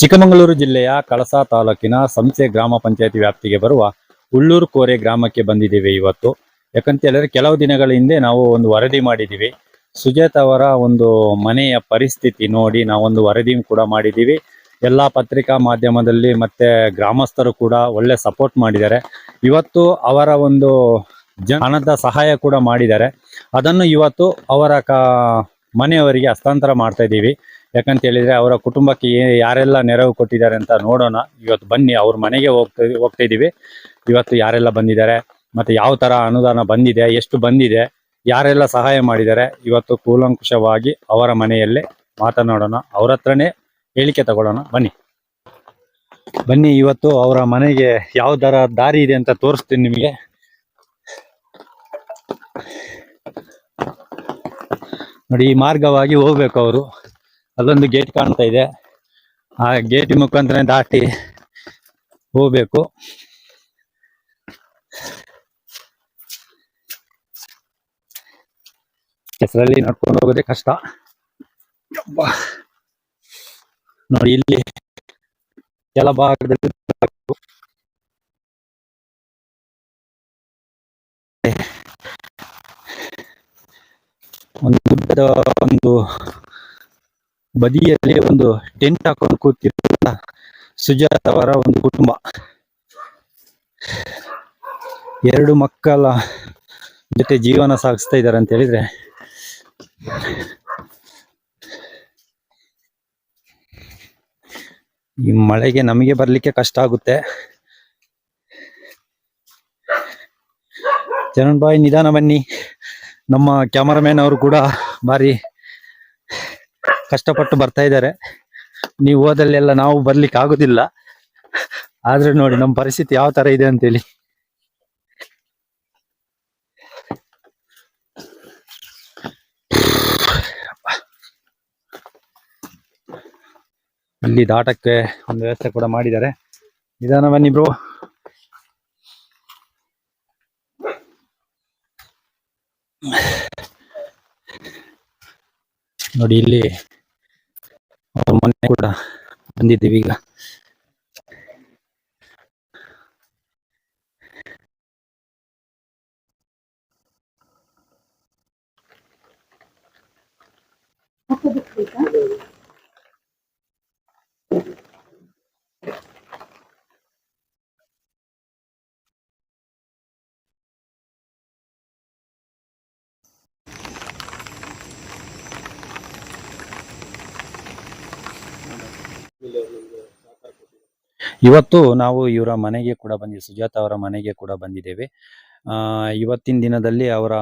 ಚಿಕ್ಕಮಗಳೂರು ಜಿಲ್ಲೆಯ ಕಳಸಾ ತಾಲೂಕಿನ ಸಂಸೆ ಗ್ರಾಮ ಪಂಚಾಯತಿ ವ್ಯಾಪ್ತಿಗೆ ಬರುವ ಉಳ್ಳೂರು ಕೋರೆ ಗ್ರಾಮಕ್ಕೆ ಬಂದಿದ್ದೀವಿ ಇವತ್ತು. ಯಾಕಂತ ಹೇಳಿದ್ರೆ ಕೆಲವು ದಿನಗಳ ಹಿಂದೆ ನಾವು ಒಂದು ವರದಿ ಮಾಡಿದ್ದೀವಿ. ಸುಜಾತ್ ಅವರ ಒಂದು ಮನೆಯ ಪರಿಸ್ಥಿತಿ ನೋಡಿ ನಾವೊಂದು ವರದಿ ಕೂಡ ಮಾಡಿದ್ದೀವಿ. ಎಲ್ಲ ಪತ್ರಿಕಾ ಮಾಧ್ಯಮದಲ್ಲಿ ಮತ್ತೆ ಗ್ರಾಮಸ್ಥರು ಕೂಡ ಒಳ್ಳೆ ಸಪೋರ್ಟ್ ಮಾಡಿದ್ದಾರೆ. ಇವತ್ತು ಅವರ ಒಂದು ಜನ ಹಣದ ಸಹಾಯ ಕೂಡ ಮಾಡಿದ್ದಾರೆ. ಅದನ್ನು ಇವತ್ತು ಅವರ ಕ ಮನೆಯವರಿಗೆ ಹಸ್ತಾಂತರ ಮಾಡ್ತಾ ಇದ್ದೀವಿ. ಯಾಕಂತ ಹೇಳಿದ್ರೆ ಅವರ ಕುಟುಂಬಕ್ಕೆ ಯಾರೆಲ್ಲ ನೆರವು ಕೊಟ್ಟಿದ್ದಾರೆ ಅಂತ ನೋಡೋಣ. ಇವತ್ತು ಬನ್ನಿ, ಅವ್ರ ಮನೆಗೆ ಹೋಗ್ತಾ ಹೋಗ್ತಾ ಇದೀವಿ. ಇವತ್ತು ಯಾರೆಲ್ಲ ಬಂದಿದ್ದಾರೆ, ಮತ್ತೆ ಯಾವ ತರ ಅನುದಾನ ಬಂದಿದೆ, ಎಷ್ಟು ಬಂದಿದೆ, ಯಾರೆಲ್ಲ ಸಹಾಯ ಮಾಡಿದ್ದಾರೆ, ಇವತ್ತು ಕೂಲಂಕುಷವಾಗಿ ಅವರ ಮನೆಯಲ್ಲೇ ಮಾತನಾಡೋಣ. ಅವ್ರ ಹತ್ರನೇ ಹೇಳಿಕೆ ತಗೊಳ್ಳೋಣ. ಬನ್ನಿ. ಬನ್ನಿ, ಇವತ್ತು ಅವರ ಮನೆಗೆ ಯಾವ ತರ ದಾರಿ ಇದೆ ಅಂತ ತೋರಿಸ್ತೀನಿ ನಿಮಗೆ. ನೋಡಿ, ಈ ಮಾರ್ಗವಾಗಿ ಹೋಗ್ಬೇಕು ಅವರು. ಅಲ್ಲೊಂದು ಗೇಟ್ ಕಾಣ್ತಾ ಇದೆ. ಆ ಗೇಟ್ ಮುಖಾಂತರ ದಾಟಿ ಹೋಗ್ಬೇಕು. ಹೆಸರಲ್ಲಿ ನಡ್ಕೊಂಡು ಹೋಗೋದೇ ಕಷ್ಟ. ನೋಡಿ ಇಲ್ಲಿ ಕೆಲ ಭಾಗದಲ್ಲಿ ಒಂದು ಒಂದು ಬದಿಯಲ್ಲಿ ಒಂದು ಟೆಂಟ್ ಹಾಕೊಂಡು ಕೂತಿರುವ ಸುಜಾತ ಅವರ ಒಂದು ಕುಟುಂಬ. ಎರಡು ಮಕ್ಕಳ ಜೊತೆ ಜೀವನ ಸಾಗಿಸ್ತಾ ಇದಾರೆ ಅಂತ ಹೇಳಿದ್ರೆ. ಈ ಮಳೆಗೆ ನಮಗೆ ಬರ್ಲಿಕ್ಕೆ ಕಷ್ಟ ಆಗುತ್ತೆ. ಚರಣ್ ಬಾಯ್, ನಿಧಾನ ಬನ್ನಿ. ನಮ್ಮ ಕ್ಯಾಮರಾಮ್ಯಾನ್ ಅವರು ಕೂಡ ಬಾರಿ ಕಷ್ಟಪಟ್ಟು ಬರ್ತಾ ಇದ್ದಾರೆ. ನೀವು ಹೋದಲ್ಲೆಲ್ಲ ನಾವು ಬರ್ಲಿಕ್ಕೆ ಆಗುದಿಲ್ಲ. ಆದ್ರೆ ನೋಡಿ ನಮ್ಮ ಪರಿಸ್ಥಿತಿ ಯಾವ ತರ ಇದೆ ಅಂತೇಳಿ. ಇಲ್ಲಿ ದಾಟಕ್ಕೆ ಒಂದು ವ್ಯವಸ್ಥೆ ಕೂಡ ಮಾಡಿದ್ದಾರೆ. ನಿಧಾನ ಬನ್ನಿ ಬ್ರೋ. ನೋಡಿ ಇಲ್ಲಿ ಅವ್ರ ಮನೆ ಕೂಡ ಬಂದಿದ್ದೀವಿ ಈಗ. ಇವತ್ತು ನಾವು ಇವರ ಮನೆಗೆ ಕೂಡ ಬಂದಿದ್ದೇವೆ ಸುಜಾತ ಅವರ ಮನೆಗೆ ಕೂಡ ಬಂದಿದ್ದೇವೆ. ಆ ಇವತ್ತಿನ ದಿನದಲ್ಲಿ ಅವರ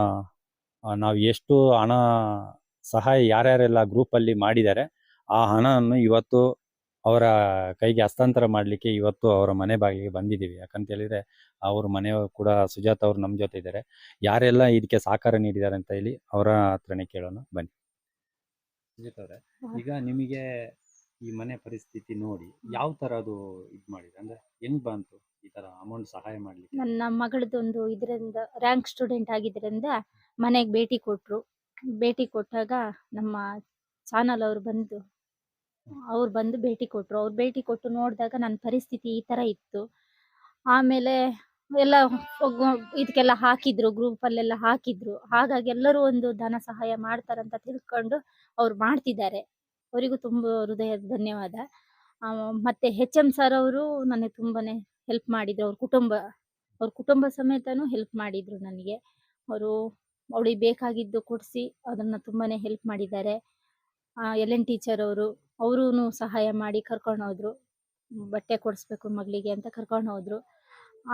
ನಾವು ಎಷ್ಟು ಹಣ ಸಹಾಯ ಯಾರ್ಯಾರೆಲ್ಲ ಗ್ರೂಪ್ ಅಲ್ಲಿ ಮಾಡಿದ್ದಾರೆ ಆ ಹಣವನ್ನು ಇವತ್ತು ಅವರ ಕೈಗೆ ಹಸ್ತಾಂತರ ಮಾಡಲಿಕ್ಕೆ ಇವತ್ತು ಅವರ ಮನೆ ಬಾಗಿಲಿಗೆ ಬಂದಿದ್ದೀವಿ. ಯಾಕಂತ ಹೇಳಿದ್ರೆ ಅವ್ರ ಮನೆಯವರು ಕೂಡ ಸುಜಾತ ಅವರು ನಮ್ಮ ಜೊತೆ ಇದ್ದಾರೆ. ಯಾರೆಲ್ಲ ಇದಕ್ಕೆ ಸಹಕಾರ ನೀಡಿದ್ದಾರೆ ಅಂತ ಹೇಳಿ ಅವರ ಹತ್ರನೇ ಕೇಳೋಣ ಬನ್ನಿ. ಸುಜಾತ ಅವರೇ ಈಗ ನಿಮಗೆ ಈ ಮನೆ ಪರಿಸ್ಥಿತಿ ನೋಡಿ ಯಾವ ತರ ಅದು ಇದ್ ಮಾಡಿದ್ರೆ ಅಂದ್ರೆ ಹೆಂಗ್ ಬಂತು ಈ ತರ ಅಮೌಂಟ್ ಸಹಾಯ ಮಾಡ್ಲಿಕ್ಕೆ? ನನ್ನ ಮಗಳದೊಂದು ಇದರಿಂದ ರ್ಯಾಂಕ್ ಸ್ಟೂಡೆಂಟ್ ಆಗಿದ್ರಿಂದ ಮನೆಗೆ ಭೇಟಿ ಕೊಟ್ರು. ಭೇಟಿ ಕೊಟ್ಟಾಗ ನಮ್ಮ ಚಾನಲ್ ಅವ್ರು ಬಂದು ಅವ್ರು ಬಂದು ಭೇಟಿ ಕೊಟ್ರು. ಅವ್ರು ಭೇಟಿ ಕೊಟ್ಟು ನೋಡಿದಾಗ ನನ್ನ ಪರಿಸ್ಥಿತಿ ಈ ತರ ಇತ್ತು. ಆಮೇಲೆ ಎಲ್ಲ ಇದಕ್ಕೆಲ್ಲ ಹಾಕಿದ್ರು ಗ್ರೂಪಲ್ಲೆಲ್ಲ ಹಾಕಿದ್ರು. ಹಾಗಾಗಿ ಎಲ್ಲರೂ ಒಂದು ಧನ ಸಹಾಯ ಮಾಡ್ತಾರಂತ ತಿಳ್ಕೊಂಡು ಅವ್ರು ಮಾಡ್ತಿದ್ದಾರೆ. ಅವರಿಗೂ ತುಂಬ ಹೃದಯದ ಧನ್ಯವಾದ. ಮತ್ತೆ ಹೆಚ್ ಎಂ ಸರ್ ಅವರು ನನಗೆ ತುಂಬಾನೇ ಹೆಲ್ಪ್ ಮಾಡಿದ್ರು. ಅವ್ರ ಕುಟುಂಬ ಅವ್ರ ಕುಟುಂಬ ಸಮೇತನು ಹೆಲ್ಪ್ ಮಾಡಿದ್ರು ನನಗೆ. ಅವರು ಅವಳಿಗೆ ಬೇಕಾಗಿದ್ದು ಕೊಡಿಸಿ ಅದನ್ನ ತುಂಬಾನೇ ಹೆಲ್ಪ್ ಮಾಡಿದ್ದಾರೆ. ಎಲ್ ಎನ್ ಟೀಚರ್ ಅವರು ಅವರೂ ಸಹಾಯ ಮಾಡಿ ಕರ್ಕೊಂಡು ಹೋದ್ರು. ಬಟ್ಟೆ ಕೊಡಿಸ್ಬೇಕು ಮಗಳಿಗೆ ಅಂತ ಕರ್ಕೊಂಡು ಹೋದ್ರು.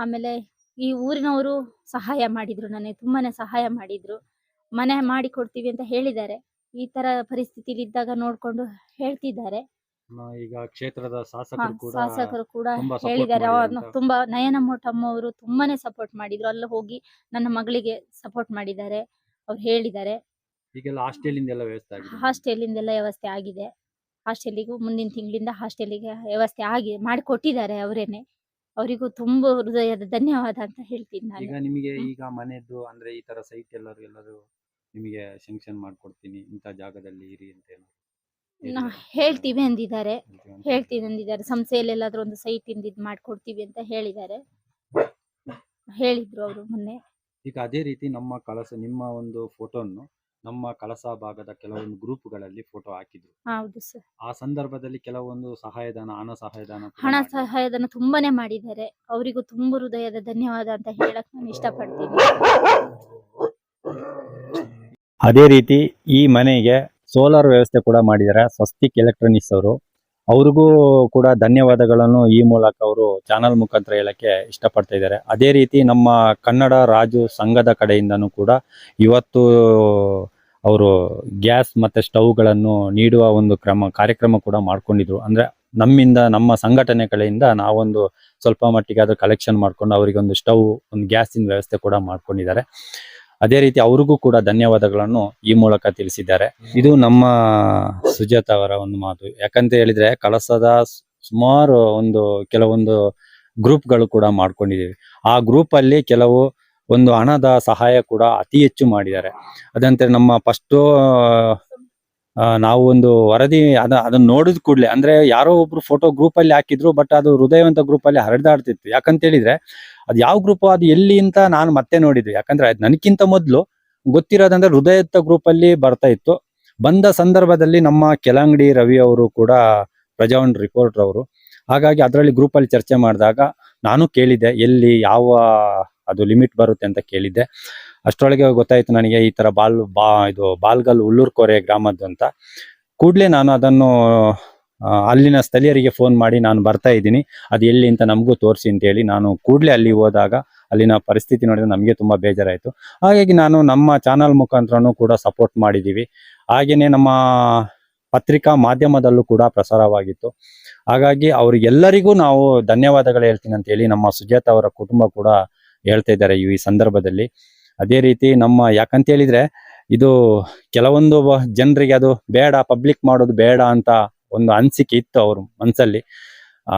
ಆಮೇಲೆ ಈ ಊರಿನವರು ಸಹಾಯ ಮಾಡಿದ್ರು, ನನಗೆ ತುಂಬಾನೇ ಸಹಾಯ ಮಾಡಿದ್ರು. ಮನೆ ಮಾಡಿ ಕೊಡ್ತೀವಿ ಅಂತ ಹೇಳಿದ್ದಾರೆ. ಈ ತರ ಪರಿಸ್ಥಿತಿಲಿ ಇದ್ದಾಗ ನೋಡ್ಕೊಂಡು ಹೇಳ್ತಿದ್ದಾರೆ. ಈಗ ಕ್ಷೇತ್ರದ ಶಾಸಕರು ಕೂಡ ಶಾಸಕರು ಕೂಡ ತುಂಬಾ support ಹೇಳಿದ್ದಾರೆ. ಮಾಡಿದ್ದಾರೆ ಅಂತ. ತುಂಬಾ ನಯನ ಮೋಟಮ್ಮ ಅವರು ತುಂಬಾನೇ ಸಪೋರ್ಟ್ ಮಾಡಿದ್ರು. ಅಲ್ಲಿ ಹೋಗಿ ನನ್ನ ಮಗಳಿಗೆ ಸಪೋರ್ಟ್ ಮಾಡಿದ್ದಾರೆ. ಅವ್ರು ಹೇಳಿದ್ದಾರೆ. ಈಗೆಲ್ಲ ಹಾಸ್ಟೆಲ್ ಎಲ್ಲ ವ್ಯವಸ್ಥೆ ಆಗಿದೆ. ಹಾಸ್ಟೆಲಿಂದೆಲ್ಲ ವ್ಯವಸ್ಥೆ ಆಗಿದೆ. ಹಾಸ್ಟೆಲಿಗೂ ಮುಂದಿನ ತಿಂಗಳಿಂದ ಹಾಸ್ಟೆಲಿಗೆ ವ್ಯವಸ್ಥೆ ಆಗಿ ಮಾಡಿಕೊಟ್ಟಿದ್ದಾರೆ ಅವರೇನೆ. ಅವರಿಗೂ ತುಂಬಾ ಹೃದಯದ ಧನ್ಯವಾದ ಅಂತ ಹೇಳ್ತೀನಿ ನಾನು. ಈಗ ನಿಮಗೆ ಈಗ ಮನೆದ್ದು ಅಂದ್ರೆ ಈ ತರ ಸೈಟ್ ಎಲ್ಲರೂ ಎಲ್ಲರೂ ನಿಮಗೆ ಶಂಕ್ಷನ್ ಮಾಡ್ಕೊಡ್ತೀನಿ ಇಂಥ ಜಾಗದಲ್ಲಿ ಇರಿ ಅಂತ ಹೇಳಿ. ನಾ ಹೇಳ್ತೀವಿ ಅಂದಿದ್ದಾರೆ. ಹೇಳ್ತೀವಿ ಅಂದಿದ್ದಾರೆ. ಸಂಸ್ಥೆಯಲ್ಲಿ ಎಲ್ಲಾದ್ರೂ ಒಂದು ಸೈಟ್ ಇಂದ ಇದ್ ಮಾಡ್ಕೊಡ್ತೀವಿ ಅಂತ ಹೇಳಿದ್ದಾರೆ. ಹೇಳಿದ್ರು ಅವರು ಮೊನ್ನೆ. ಈಗ ಅದೇ ರೀತಿ ನಮ್ಮ ಕಳಸ ನಿಮ್ಮ ಒಂದು ಫೋಟೋನ್ನು ನಮ್ಮ ಕಳಸ ಭಾಗದ ಕೆಲವೊಂದು ಗ್ರೂಪ್ಗಳಲ್ಲಿ ಫೋಟೋ ಹಾಕಿದ್ರು. ಹೌದು ಸರ್ ಆ ಸಂದರ್ಭದಲ್ಲಿ ಕೆಲವೊಂದು ಸಹಾಯಧನ ಹಣ ಸಹಾಯಧನ ಕೂಡ ಹಣ ಮಾಡಿದ್ರು. ಸಹಾಯಧನ ತುಂಬಾನೇ ಮಾಡಿದ್ದಾರೆ. ಅವರಿಗೂ ತುಂಬ ಹೃದಯದ ಧನ್ಯವಾದ ಅಂತ ಹೇಳಕ್ ನಾನು ಇಷ್ಟಪಡ್ತೀನಿ. ಅದೇ ರೀತಿ ಈ ಮನೆಗೆ ಸೋಲಾರ್ ವ್ಯವಸ್ಥೆ ಕೂಡ ಮಾಡಿದ್ದಾರೆ. ಸ್ವಸ್ತಿಕ್ ಎಲೆಕ್ಟ್ರಾನಿಕ್ಸ್ ಅವರು. ಅವ್ರಿಗೂ ಕೂಡ ಧನ್ಯವಾದಗಳನ್ನು ಈ ಮೂಲಕ ಅವರು ಚಾನಲ್ ಮುಖಾಂತರ ಹೇಳಕ್ಕೆ ಇಷ್ಟಪಡ್ತಾ ಇದ್ದಾರೆ. ಅದೇ ರೀತಿ ನಮ್ಮ ಕನ್ನಡ ರಾಜು ಸಂಘದ ಕಡೆಯಿಂದನೂ ಕೂಡ ಇವತ್ತು ಅವರು ಗ್ಯಾಸ್ ಮತ್ತೆ ಸ್ಟವ್ಗಳನ್ನು ನೀಡುವ ಒಂದು ಕ್ರಮ, ಕಾರ್ಯಕ್ರಮ ಕೂಡ ಮಾಡ್ಕೊಂಡಿದ್ರು. ಅಂದ್ರೆ ನಮ್ಮಿಂದ, ನಮ್ಮ ಸಂಘಟನೆ ಕಡೆಯಿಂದ ನಾವೊಂದು ಸ್ವಲ್ಪ ಮಟ್ಟಿಗೆ ಅದು ಕಲೆಕ್ಷನ್ ಮಾಡ್ಕೊಂಡು ಅವರಿಗೆ ಒಂದು ಸ್ಟವ್, ಒಂದು ಗ್ಯಾಸಿನ ವ್ಯವಸ್ಥೆ ಕೂಡ ಮಾಡ್ಕೊಂಡಿದ್ದಾರೆ. ಅದೇ ರೀತಿ ಅವ್ರಿಗೂ ಕೂಡ ಧನ್ಯವಾದಗಳನ್ನು ಈ ಮೂಲಕ ತಿಳಿಸಿದ್ದಾರೆ. ಇದು ನಮ್ಮ ಸುಜಾತ ಅವರ ಒಂದು ಮಾತು. ಯಾಕಂತ ಹೇಳಿದ್ರೆ ಕಳಸದ ಸುಮಾರು ಒಂದು ಕೆಲವೊಂದು ಗ್ರೂಪ್ಗಳು ಕೂಡ ಮಾಡ್ಕೊಂಡಿದ್ದೀವಿ. ಆ ಗ್ರೂಪ್ ಅಲ್ಲಿ ಕೆಲವು ಒಂದು ಹಣದ ಸಹಾಯ ಕೂಡ ಅತಿ ಹೆಚ್ಚು ಮಾಡಿದ್ದಾರೆ. ಅದಂತೆ ನಮ್ಮ ಫಸ್ಟ್ ನಾವು ಒಂದು ವರದಿ ಅದ ಅದನ್ನ ನೋಡಿದ ಕೂಡಲೇ, ಅಂದ್ರೆ ಯಾರೋ ಒಬ್ರು ಫೋಟೋ ಗ್ರೂಪ್ ಅಲ್ಲಿ ಹಾಕಿದ್ರು ಬಟ್ ಅದು ಹೃದಯವಂತ ಗ್ರೂಪ್ ಅಲ್ಲಿ ಹರಿದಾಡ್ತಿತ್ತು. ಯಾಕಂತ ಹೇಳಿದ್ರೆ, ಅದು ಯಾವ ಗ್ರೂಪ್ ಅದು ಎಲ್ಲಿ ಅಂತ ನಾನು ಮತ್ತೆ ನೋಡಿದ್ವಿ ಯಾಕಂದ್ರೆ ನನಗಿಂತ ಮೊದಲು ಗೊತ್ತಿರೋದಂದ್ರೆ ಹೃದಯತ್ತ ಗ್ರೂಪ್ ಅಲ್ಲಿ ಬರ್ತಾ ಇತ್ತು. ಬಂದ ಸಂದರ್ಭದಲ್ಲಿ ನಮ್ಮ ಕೆಲಂಗಡಿ ರವಿ ಅವರು ಕೂಡ ಪ್ರಜಾವಣ್ ರಿಪೋರ್ಟರ್ ಅವರು. ಹಾಗಾಗಿ ಅದರಲ್ಲಿ ಗ್ರೂಪ್ ಅಲ್ಲಿ ಚರ್ಚೆ ಮಾಡಿದಾಗ ನಾನು ಕೇಳಿದ್ದೆ, ಎಲ್ಲಿ ಯಾವ ಅದು ಲಿಮಿಟ್ ಬರುತ್ತೆ ಅಂತ ಕೇಳಿದ್ದೆ. ಅಷ್ಟರೊಳಗೆ ಗೊತ್ತಾಯಿತು ನನಗೆ ಈ ತರ ಬಾಲ್, ಬಾ, ಇದು ಬಾಲ್ಗಲ್ ಕೋರೆ ಗ್ರಾಮದ್ದು ಅಂತ. ಕೂಡಲೇ ನಾನು ಅದನ್ನು ಅಲ್ಲಿನ ಸ್ಥಳೀಯರಿಗೆ ಫೋನ್ ಮಾಡಿ ನಾನು ಬರ್ತಾ ಇದ್ದೀನಿ. ಅದು ಎಲ್ಲಿ ಅಂತ ನಮಗೂ ತೋರಿಸಿ ಅಂತ ಹೇಳಿ ನಾನು ಕೂಡಲೇ ಅಲ್ಲಿ ಹೋದಾಗ ಅಲ್ಲಿನ ಪರಿಸ್ಥಿತಿ ನೋಡಿದ್ರೆ ನಮಗೆ ತುಂಬ ಬೇಜಾರಾಯಿತು. ಹಾಗಾಗಿ ನಾನು ನಮ್ಮ ಚಾನಲ್ ಮುಖಾಂತರನೂ ಕೂಡ ಸಪೋರ್ಟ್ ಮಾಡಿದ್ದೀವಿ. ಹಾಗೆಯೇ ನಮ್ಮ ಪತ್ರಿಕಾ ಮಾಧ್ಯಮದಲ್ಲೂ ಕೂಡ ಪ್ರಸಾರವಾಗಿತ್ತು. ಹಾಗಾಗಿ ಅವರಿಗೆಲ್ಲರಿಗೂ ನಾವು ಧನ್ಯವಾದಗಳು ಹೇಳ್ತೀನಿ ಅಂತ ಹೇಳಿ ನಮ್ಮ ಸುಜಾತ ಅವರ ಕುಟುಂಬ ಕೂಡ ಹೇಳ್ತಾ ಇದ್ದಾರೆ ಈ ಸಂದರ್ಭದಲ್ಲಿ. ಅದೇ ರೀತಿ ನಮ್ಮ ಯಾಕಂತ ಹೇಳಿದ್ರೆ ಇದು ಕೆಲವೊಂದು ಜನರಿಗೆ ಅದು ಬೇಡ ಪಬ್ಲಿಕ್ ಮಾಡೋದು ಬೇಡ ಅಂತ ಒಂದು ಅನಿಸಿಕೆ ಇತ್ತು ಅವ್ರ ಮನಸ್ಸಲ್ಲಿ ಆ,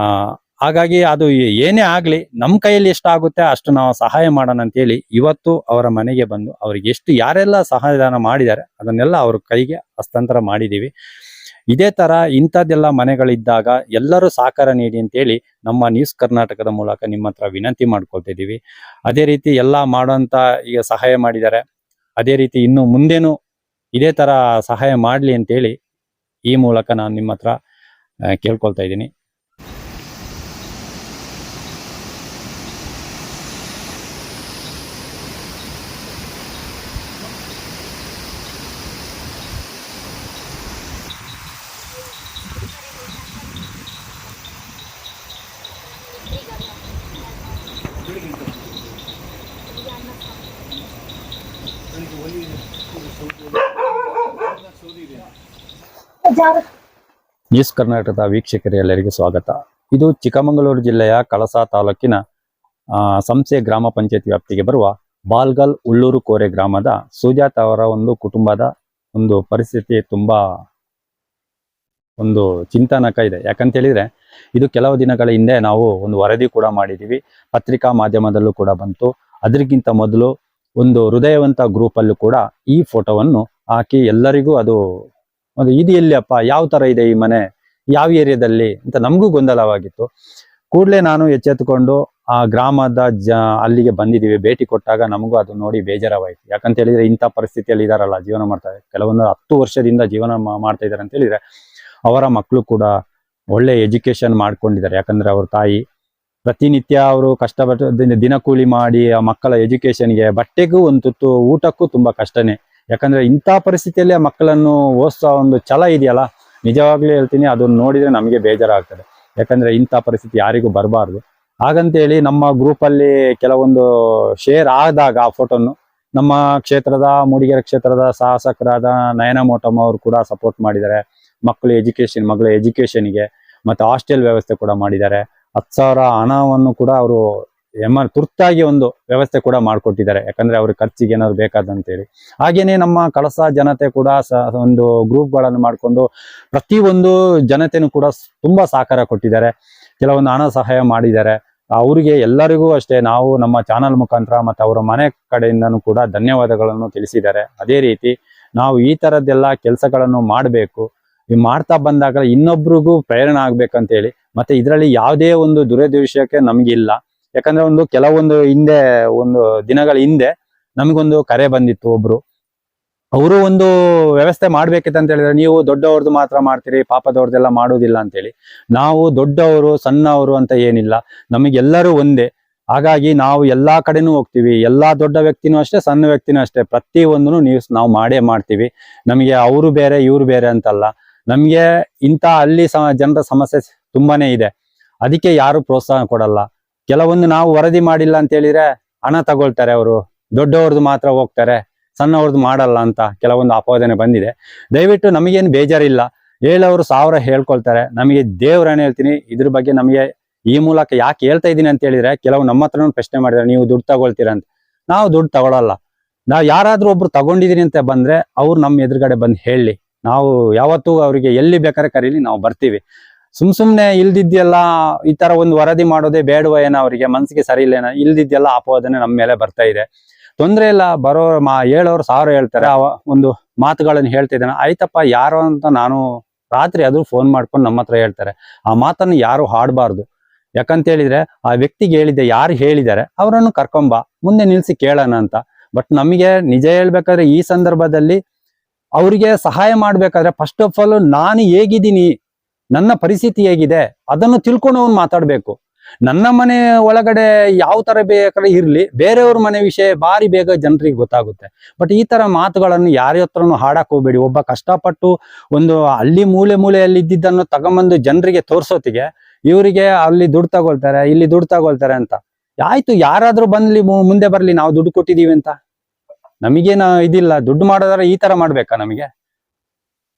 ಹಾಗಾಗಿ ಅದು ಏನೇ ಆಗ್ಲಿ ನಮ್ಮ ಕೈಯಲ್ಲಿ ಎಷ್ಟಾಗುತ್ತೆ ಅಷ್ಟು ನಾವು ಸಹಾಯ ಮಾಡೋಣ ಅಂತ ಹೇಳಿ ಇವತ್ತು ಅವರ ಮನೆಗೆ ಬಂದು ಅವ್ರಿಗೆ ಎಷ್ಟು ಯಾರೆಲ್ಲ ಸಹಾಯದಾನ ಮಾಡಿದ್ದಾರೆ ಅದನ್ನೆಲ್ಲ ಅವ್ರ ಕೈಗೆ ಹಸ್ತಾಂತರ ಮಾಡಿದೀವಿ ಇದೇ ತರ ಇಂಥದ್ದೆಲ್ಲ ಮನೆಗಳಿದ್ದಾಗ ಎಲ್ಲರೂ ಸಹಕಾರ ನೀಡಿ ಅಂತೇಳಿ ನಮ್ಮ ನ್ಯೂಸ್ ಕರ್ನಾಟಕದ ಮೂಲಕ ನಿಮ್ಮ ಹತ್ರ ವಿನಂತಿ ಮಾಡ್ಕೊಳ್ತಿದ್ದೀವಿ ಅದೇ ರೀತಿ ಎಲ್ಲ ಮಾಡುವಂತ ಈಗ ಸಹಾಯ ಮಾಡಿದ್ದಾರೆ. ಅದೇ ರೀತಿ ಇನ್ನು ಮುಂದೇನು ಇದೇ ತರ ಸಹಾಯ ಮಾಡ್ಲಿ ಅಂತೇಳಿ ಈ ಮೂಲಕ ನಾನು ನಿಮ್ಮ ಹತ್ರ ಕೇಳ್ಕೊಳ್ತಾ ಇದ್ದೀನಿ. ನ್ಯೂಸ್ ಕರ್ನಾಟಕದ ವೀಕ್ಷಕರೆಲ್ಲರಿಗೂ ಸ್ವಾಗತ. ಇದು ಚಿಕ್ಕಮಗಳೂರು ಜಿಲ್ಲೆಯ ಕಳಸಾ ತಾಲೂಕಿನ ಸಂಸೆ ಗ್ರಾಮ ಪಂಚಾಯತ್ ವ್ಯಾಪ್ತಿಗೆ ಬರುವ ಬಾಲ್ಗಲ್ ಉಳ್ಳೂರು ಕೋರೆ ಗ್ರಾಮದ ಸುಜಾತ ಅವರ ಒಂದು ಕುಟುಂಬದ ಒಂದು ಪರಿಸ್ಥಿತಿ ತುಂಬಾ ಒಂದು ಚಿಂತನಕ ಇದೆ. ಯಾಕಂತ ಹೇಳಿದ್ರೆ ಇದು ಕೆಲವು ದಿನಗಳ ಹಿಂದೆ ನಾವು ಒಂದು ವರದಿ ಕೂಡ ಮಾಡಿದೀವಿ ಪತ್ರಿಕಾ ಮಾಧ್ಯಮದಲ್ಲೂ ಕೂಡ ಬಂತು. ಅದಕ್ಕಿಂತ ಮೊದಲು ಒಂದು ಹೃದಯವಂತ ಗ್ರೂಪಲ್ಲೂ ಕೂಡ ಈ ಫೋಟೋವನ್ನು ಹಾಕಿ ಎಲ್ಲರಿಗೂ ಅದು ಒಂದು ಇದು ಎಲ್ಲಿ ಅಪ್ಪ ಯಾವ ತರ ಇದೆ ಈ ಮನೆ? ಯಾವ ಏರಿಯಾದಲ್ಲಿ? ಅಂತ ನಮಗೂ ಗೊಂದಲವಾಗಿತ್ತು. ಕೂಡಲೇ ನಾನು ಎಚ್ಚೆತ್ತುಕೊಂಡು ಆ ಗ್ರಾಮದ ಜ ಅಲ್ಲಿಗೆ ಬಂದಿದ್ದೀವಿ. ಭೇಟಿ ಕೊಟ್ಟಾಗ ನಮಗೂ ಅದು ನೋಡಿ ಬೇಜಾರವಾಯಿತು ಯಾಕಂತ ಹೇಳಿದ್ರೆ ಇಂಥ ಪರಿಸ್ಥಿತಿಯಲ್ಲಿ ಇದಾರಲ್ಲ, ಜೀವನ ಮಾಡ್ತಾರೆ ಕೆಲವೊಂದು ಹತ್ತು ವರ್ಷದಿಂದ ಜೀವನ ಮಾಡ್ತಾ ಇದ್ದಾರೆ ಅಂತ ಹೇಳಿದ್ರೆ ಅವರ ಮಕ್ಕಳು ಕೂಡ ಒಳ್ಳೆ ಎಜುಕೇಶನ್ ಮಾಡ್ಕೊಂಡಿದ್ದಾರೆ. ಯಾಕಂದ್ರೆ ಅವ್ರ ತಾಯಿ ಪ್ರತಿನಿತ್ಯ ಅವರು ಕಷ್ಟಪಟ್ಟು ದಿನ- ದಿನ ಕೂಲಿ ಮಾಡಿ ಆ ಮಕ್ಕಳ ಎಜುಕೇಶನ್ಗೆ ಬಟ್ಟೆಗೂ ಒಂದು ತುತ್ತು, ಊಟಕ್ಕೂ ತುಂಬಾ ಕಷ್ಟನೇ. ಯಾಕಂದ್ರೆ ಇಂಥ ಪರಿಸ್ಥಿತಿಯಲ್ಲಿ ಆ ಮಕ್ಕಳನ್ನು ಓದಿಸೋ ಒಂದು ಛಲ ಇದೆಯಲ್ಲ? ನಿಜವಾಗ್ಲೂ ಹೇಳ್ತೀನಿ, ಅದನ್ನ ನೋಡಿದ್ರೆ ನಮಗೆ ಬೇಜಾರಾಗ್ತದೆ. ಯಾಕಂದ್ರೆ ಇಂಥ ಪರಿಸ್ಥಿತಿ ಯಾರಿಗೂ ಬರಬಾರ್ದು. ಹಾಗಂತೇಳಿ ನಮ್ಮ ಗ್ರೂಪ್ ಅಲ್ಲಿ ಕೆಲವೊಂದು ಶೇರ್ ಆದಾಗ ಆ ಫೋಟೋನು ನಮ್ಮ ಕ್ಷೇತ್ರದ, ಮೂಡಿಗೆರೆ ಕ್ಷೇತ್ರದ ಶಾಸಕರಾದ ನಯನ ಮೋಟಮ್ಮ ಅವರು ಕೂಡ ಸಪೋರ್ಟ್ ಮಾಡಿದ್ದಾರೆ. ಮಕ್ಕಳು ಎಜುಕೇಶನ್ ಮಗಳ ಎಜುಕೇಶನ್ಗೆ ಮತ್ತೆ ಹಾಸ್ಟೆಲ್ ವ್ಯವಸ್ಥೆ ಕೂಡ ಮಾಡಿದ್ದಾರೆ. ಹತ್ತು ಸಾವಿರ ಹಣವನ್ನು ಕೂಡ ಅವರು ಎಂ, ತುರ್ತಾಗಿ ಒಂದು ವ್ಯವಸ್ಥೆ ಕೂಡ ಮಾಡಿಕೊಟ್ಟಿದ್ದಾರೆ. ಯಾಕಂದ್ರೆ ಅವ್ರಿಗೆ ಖರ್ಚಿಗೆ ಏನಾದ್ರು ಬೇಕಾದಂತೇಳಿ. ಹಾಗೇನೆ ನಮ್ಮ ಕಳಸ ಜನತೆ ಕೂಡ ಒಂದು ಗ್ರೂಪ್ಗಳನ್ನು ಮಾಡಿಕೊಂಡು ಪ್ರತಿಯೊಂದು ಜನತೆನೂ ಕೂಡ ತುಂಬಾ ಸಹಕಾರ ಕೊಟ್ಟಿದ್ದಾರೆ. ಕೆಲವೊಂದು ಹಣ ಸಹಾಯ ಮಾಡಿದ್ದಾರೆ. ಅವರಿಗೆ ಎಲ್ಲರಿಗೂ ಅಷ್ಟೇ ನಾವು ನಮ್ಮ ಚಾನಲ್ ಮುಖಾಂತರ ಮತ್ತು ಅವರ ಮನೆ ಕಡೆಯಿಂದನೂ ಕೂಡ ಧನ್ಯವಾದಗಳನ್ನು ತಿಳಿಸಿದ್ದಾರೆ. ಅದೇ ರೀತಿ ನಾವು ಈ ತರದ್ದೆಲ್ಲ ಕೆಲಸಗಳನ್ನು ಮಾಡಬೇಕು. ಈ ಮಾಡ್ತಾ ಬಂದಾಗ ಇನ್ನೊಬ್ರಿಗೂ ಪ್ರೇರಣೆ ಆಗ್ಬೇಕಂತ ಹೇಳಿ ಮತ್ತೆ ಇದರಲ್ಲಿ ಯಾವುದೇ ಒಂದು ದುರದೃಶ್ಯಕ್ಕೆ ನಮ್ಗಿಲ್ಲ. ಯಾಕಂದ್ರೆ ಒಂದು ಕೆಲವೊಂದು ಹಿಂದೆ, ಒಂದು ದಿನಗಳ ಹಿಂದೆ ನಮಗೊಂದು ಕರೆ ಬಂದಿತ್ತು ಒಬ್ರು. ಅವರು ಒಂದು ವ್ಯವಸ್ಥೆ ಮಾಡ್ಬೇಕಿತ್ತು ಅಂತ ಹೇಳಿದ್ರೆ, ನೀವು ದೊಡ್ಡವ್ರದ್ದು ಮಾತ್ರ ಮಾಡ್ತೀರಿ, ಪಾಪದವ್ರದ್ದೆಲ್ಲ ಮಾಡೋದಿಲ್ಲ ಅಂತೇಳಿ. ನಾವು ದೊಡ್ಡವರು, ಸಣ್ಣವರು ಅಂತ ಏನಿಲ್ಲ. ನಮಗೆಲ್ಲರೂ ಒಂದೇ. ಹಾಗಾಗಿ ನಾವು ಎಲ್ಲಾ ಕಡೆನೂ ಹೋಗ್ತೀವಿ. ಎಲ್ಲಾ ದೊಡ್ಡ ವ್ಯಕ್ತಿನೂ ಅಷ್ಟೇ, ಸಣ್ಣ ವ್ಯಕ್ತಿನೂ ಅಷ್ಟೇ. ಪ್ರತಿ ಒಂದನ್ನು ನ್ಯೂಸ್ ನಾವು ಮಾಡೇ ಮಾಡ್ತೀವಿ. ನಮಗೆ ಅವರು ಬೇರೆ, ಇವ್ರು ಬೇರೆ ಅಂತಲ್ಲ. ನಮ್ಗೆ ಇಂಥ ಹಳ್ಳಿ ಜನರ ಸಮಸ್ಯೆ ತುಂಬಾನೇ ಇದೆ. ಅದಕ್ಕೆ ಯಾರು ಪ್ರೋತ್ಸಾಹ ಕೊಡಲ್ಲ. ಕೆಲವೊಂದು ನಾವು ವರದಿ ಮಾಡಿಲ್ಲ ಅಂತ ಹೇಳಿದ್ರೆ ಹಣ ತಗೊಳ್ತಾರೆ ಅವರು. ದೊಡ್ಡವ್ರದ್ದು ಮಾತ್ರ ಹೋಗ್ತಾರೆ. ಸಣ್ಣವ್ರದ್ದು ಮಾಡಲ್ಲ ಅಂತ ಕೆಲವೊಂದು ಆಪಾದನೆ ಬಂದಿದೆ. ದಯವಿಟ್ಟು ನಮಗೇನು ಬೇಜಾರಿಲ್ಲ. ಹೇಳೋರು ಸಾವಿರ ಹೇಳ್ಕೊಳ್ತಾರೆ. ನಮಗೆ ದೇವ್ರನ್ನ ಹೇಳ್ತೀನಿ. ಇದ್ರ ಬಗ್ಗೆ ನಮಗೆ ಈ ಮೂಲಕ ಯಾಕೆ ಹೇಳ್ತಾ ಇದ್ದೀನಿ ಅಂತ ಹೇಳಿದ್ರೆ ಕೆಲವು ನಮ್ಮ ಹತ್ರನೂ ಪ್ರಶ್ನೆ ಮಾಡಿದ್ದಾರೆ, ನೀವು ದುಡ್ಡು ತಗೊಳ್ತೀರ? ಅಂತ. ನಾವು ದುಡ್ಡು ತಗೊಳಲ್ಲ. ನಾವು ಯಾರಾದ್ರೂ ಒಬ್ರು ತಗೊಂಡಿದೀನಿ ಅಂತ ಬಂದ್ರೆ ಅವ್ರು ನಮ್ಮ ಎದುರುಗಡೆ ಬಂದು ಹೇಳಿ. ನಾವು ಯಾವತ್ತೂ ಅವರಿಗೆ ಎಲ್ಲಿ ಬೇಕಾದ್ರೆ ಕರೀಲಿ ನಾವು ಬರ್ತೀವಿ. ಸುಮ್ ಸುಮ್ನೆ ಇಲ್ದಿದ್ಯಲ್ಲ, ಈ ತರ ಒಂದು ವರದಿ ಮಾಡೋದೇ ಬೇಡವ ಏನೋ ಅವರಿಗೆ, ಮನ್ಸಿಗೆ ಸರಿ ಇಲ್ದಿದ್ದೆಲ್ಲ ಆಪೋದನೆ ನಮ್ಮ ಮೇಲೆ ಬರ್ತಾ ಇದೆ. ತೊಂದ್ರೆ ಇಲ್ಲ ಬರೋ ಮಾ, ಹೇಳೋರು ಸಾವಿರ ಹೇಳ್ತಾರೆ. ಅವ, ಒಂದು ಮಾತುಗಳನ್ನು ಹೇಳ್ತಿದ್ದಾನೆ, ಆಯ್ತಪ್ಪ, ಯಾರು ಅಂತ ನಾನು ರಾತ್ರಿ ಅದು ಫೋನ್ ಮಾಡ್ಕೊಂಡು ನಮ್ಮ ಹತ್ರ ಹೇಳ್ತಾರೆ. ಆ ಮಾತನ್ನು ಯಾರು ಹಾಡಬಾರ್ದು. ಯಾಕಂತ ಹೇಳಿದ್ರೆ ಆ ವ್ಯಕ್ತಿಗೆ ಹೇಳಿದ್ದೆ, ಯಾರು ಹೇಳಿದ್ದಾರೆ, ಅವರನ್ನು ಕರ್ಕೊಂಬ, ಮುಂದೆ ನಿಲ್ಸಿ ಕೇಳೋಣ ಅಂತ. ಬಟ್ ನಮಗೆ ನಿಜ ಹೇಳ್ಬೇಕಾದ್ರೆ ಈ ಸಂದರ್ಭದಲ್ಲಿ ಅವರಿಗೆ ಸಹಾಯ ಮಾಡ್ಬೇಕಾದ್ರೆ ಫಸ್ಟ್ ಆಫ್ ಆಲ್ ನಾನು ಹೇಗಿದ್ದೀನಿ, ನನ್ನ ಪರಿಸ್ಥಿತಿ ಹೇಗಿದೆ, ಅದನ್ನು ತಿಳ್ಕೊಂಡು ಅವ್ನು ಮಾತಾಡ್ಬೇಕು. ನನ್ನ ಮನೆ ಒಳಗಡೆ ಯಾವ ತರ ಬೇಕಾದ್ರೆ ಇರ್ಲಿ, ಬೇರೆಯವ್ರ ಮನೆ ವಿಷಯ ಬಾರಿ ಬೇಗ ಜನರಿಗೆ ಗೊತ್ತಾಗುತ್ತೆ. ಬಟ್ ಈ ತರ ಮಾತುಗಳನ್ನು ಯಾರ ಹತ್ರನೂ ಹಾಡಕ್ ಹೋಗ್ಬೇಡಿ. ಒಬ್ಬ ಕಷ್ಟಪಟ್ಟು ಒಂದು ಹಳ್ಳಿ ಮೂಲೆ ಮೂಲೆಯಲ್ಲಿ ಇದ್ದಿದ್ದನ್ನು ತಗೊಂಬಂದು ಜನರಿಗೆ ತೋರ್ಸೋತಿಗೆ, ಇವರಿಗೆ ಅಲ್ಲಿ ದುಡ್ಡು ತಗೊಳ್ತಾರೆ, ಇಲ್ಲಿ ದುಡ್ಡು ತಗೊಳ್ತಾರೆ ಅಂತ. ಆಯ್ತು, ಯಾರಾದ್ರೂ ಬಂದ್ಲಿ ಮುಂದೆ ಬರ್ಲಿ, ನಾವು ದುಡ್ಡು ಕೊಟ್ಟಿದೀವಿ ಅಂತ. ನಮಗೇನ ಇದಿಲ್ಲ, ದುಡ್ಡು ಮಾಡೋದಾದ್ರೆ ಈ ತರ ಮಾಡ್ಬೇಕಾ ನಮಗೆ?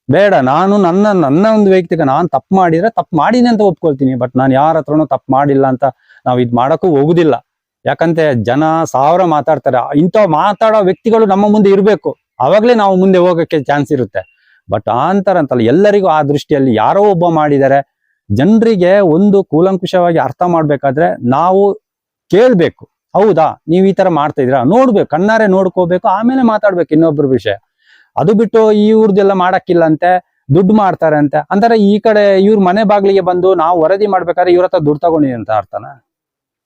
ಬೇಡ, ನಾನು ನನ್ನ ನನ್ನ ಒಂದು ವೈಯಕ್ತಿಕ, ನಾನು ತಪ್ಪು ಮಾಡಿದ್ರೆ ತಪ್ಪು ಮಾಡಿನಿ ಅಂತ ಒಪ್ಕೊಳ್ತೀನಿ ಬಟ್ ನಾನು ಯಾರ ಹತ್ರನೂ ತಪ್ಪು ಮಾಡಿಲ್ಲ ಅಂತ ನಾವು ಇದು ಮಾಡೋಕ್ಕೂ ಹೋಗುದಿಲ್ಲ. ಯಾಕಂತೆ ಜನ ಸಾವಿರ ಮಾತಾಡ್ತಾರೆ, ಇಂಥ ಮಾತಾಡೋ ವ್ಯಕ್ತಿಗಳು ನಮ್ಮ ಮುಂದೆ ಇರಬೇಕು. ಅವಾಗ್ಲೇ ನಾವು ಮುಂದೆ ಹೋಗೋಕ್ಕೆ ಚಾನ್ಸ್ ಇರುತ್ತೆ. ಬಟ್ ಆ ಅಂತಲ್ಲ, ಎಲ್ಲರಿಗೂ ಆ ದೃಷ್ಟಿಯಲ್ಲಿ ಯಾರೋ ಒಬ್ಬ ಮಾಡಿದ್ದಾರೆ ಜನರಿಗೆ ಒಂದು ಕೂಲಂಕುಷವಾಗಿ ಅರ್ಥ ಮಾಡ್ಬೇಕಾದ್ರೆ ನಾವು ಕೇಳ್ಬೇಕು. ಹೌದಾ? ನೀವು ಈ ತರ ಮಾಡ್ತಾ ಇದ್ದೀರಾ? ನೋಡ್ಬೇಕು, ಕಣ್ಣಾರೆ ನೋಡ್ಕೋಬೇಕು, ಆಮೇಲೆ ಮಾತಾಡ್ಬೇಕು ಇನ್ನೊಬ್ರ ವಿಷಯ. ಅದು ಬಿಟ್ಟು ಇವ್ರದ್ದೆಲ್ಲ ಮಾಡಕ್ಕಿಲ್ಲ ಅಂತೆ ದುಡ್ಡು ಮಾಡ್ತಾರೆ ಅಂತೆ ಅಂದ್ರೆ ಈ ಕಡೆ ಇವ್ರ ಮನೆ ಬಾಗ್ಲಿಗೆ ಬಂದು ನಾವು ವರದಿ ಮಾಡ್ಬೇಕಾದ್ರೆ ಇವ್ರ ಹತ್ರ ದುಡ್ಡು ತಗೊಂಡಿದೆ ಅಂತ ಅರ್ಥನ?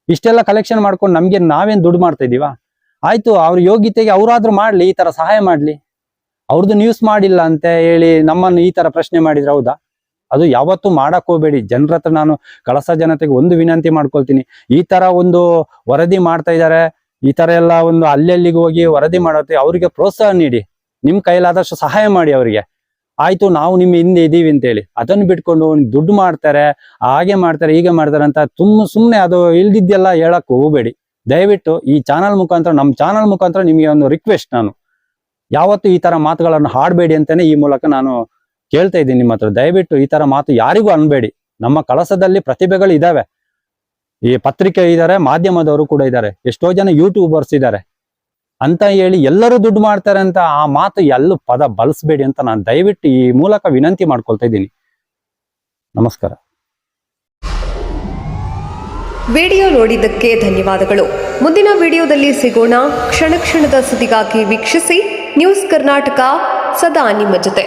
ಇಷ್ಟೆಲ್ಲ ಕಲೆಕ್ಷನ್ ಮಾಡ್ಕೊಂಡು ನಮ್ಗೆ ನಾವೇನ್ ದುಡ್ಡು ಮಾಡ್ತಾ ಇದೀವ? ಆಯ್ತು, ಅವ್ರ ಯೋಗ್ಯತೆಗೆ ಅವ್ರಾದ್ರೂ ಮಾಡ್ಲಿ, ಈ ತರ ಸಹಾಯ ಮಾಡ್ಲಿ. ಅವ್ರದ್ದು ನ್ಯೂಸ್ ಮಾಡಿಲ್ಲ ಅಂತ ಹೇಳಿ ನಮ್ಮನ್ನು ಈ ತರ ಪ್ರಶ್ನೆ ಮಾಡಿದ್ರೆ ಹೌದಾ? ಅದು ಯಾವತ್ತು ಮಾಡಕ್ ಹೋಗ್ಬೇಡಿ. ಜನರ ನಾನು ಕಳಸ ಜನತೆಗೆ ಒಂದು ವಿನಂತಿ ಮಾಡ್ಕೊಳ್ತೀನಿ. ಈ ತರ ಒಂದು ವರದಿ ಮಾಡ್ತಾ ಇದ್ದಾರೆ. ಈ ತರ ಎಲ್ಲ ಒಂದು ಅಲ್ಲೆಲ್ಲಿಗೆ ಹೋಗಿ ವರದಿ ಮಾಡೋತ್ತೆ ಅವರಿಗೆ ಪ್ರೋತ್ಸಾಹ ನೀಡಿ. ನಿಮ್ ಕೈಲಾದಷ್ಟು ಸಹಾಯ ಮಾಡಿ ಅವರಿಗೆ. ಆಯ್ತು, ನಾವು ನಿಮ್ಮ ಹಿಂದೆ ಇದೀವಿ ಅಂತೇಳಿ. ಅದನ್ನು ಬಿಟ್ಕೊಂಡು ದುಡ್ಡು ಮಾಡ್ತಾರೆ, ಹಾಗೆ ಮಾಡ್ತಾರೆ, ಹೀಗೆ ಮಾಡ್ತಾರೆ ಅಂತ ತುಂಬ ಸುಮ್ಮನೆ ಅದು ಇಲ್ದಿದ್ದೆಲ್ಲ ಹೇಳಕ್ ಹೋಗ್ಬೇಡಿ. ದಯವಿಟ್ಟು ಈ ಚಾನಲ್ ಮುಖಾಂತರ, ನಮ್ಮ ಚಾನಲ್ ಮುಖಾಂತರ ನಿಮಗೆ ಒಂದು ರಿಕ್ವೆಸ್ಟ್ ನಾನು. ಯಾವತ್ತು ಈ ತರ ಮಾತುಗಳನ್ನು ಹಾಡಬೇಡಿ ಅಂತಾನೆ ಈ ಮೂಲಕ ನಾನು ಕೇಳ್ತಾ ಇದ್ದೀನಿ ನಿಮ್ಮ ಹತ್ರ. ದಯವಿಟ್ಟು ಈ ತರ ಮಾತು ಯಾರಿಗೂ ಅನ್ಬೇಡಿ. ನಮ್ಮ ಕಳಸದಲ್ಲಿ ಪ್ರತಿಭೆಗಳು ಇದಾವೆ. ಈ ಪತ್ರಿಕೆ ಇದ್ದಾರೆ ಮಾಧ್ಯಮದವರು ಕೂಡ ಇದ್ದಾರೆ ಎಷ್ಟೋ ಜನ ಯೂಟ್ಯೂಬರ್ಸ್ ಇದ್ದಾರೆ ಅಂತ ಹೇಳಿ ಎಲ್ಲರೂ ದುಡ್ಡು ಮಾಡ್ತಾರೆ ಅಂತ ಆ ಮಾತು ಎಲ್ಲೂ ಪದ ಬಳಸಬೇಡಿ ಅಂತ ನಾನು ದಯವಿಟ್ಟು ಈ ಮೂಲಕ ವಿನಂತಿ ಮಾಡ್ಕೊಳ್ತಾ ಇದ್ದೀನಿ. ನಮಸ್ಕಾರ. ವಿಡಿಯೋ ನೋಡಿದ್ದಕ್ಕೆ ಧನ್ಯವಾದಗಳು. ಮುಂದಿನ ವಿಡಿಯೋದಲ್ಲಿ ಸಿಗೋಣ. ಕ್ಷಣ ಕ್ಷಣದ ಸುದ್ದಿಗಾಗಿ ವೀಕ್ಷಿಸಿ. ನ್ಯೂಸ್ ಕರ್ನಾಟಕ, ಸದಾ ನಿಮ್ಮ ಜೊತೆ.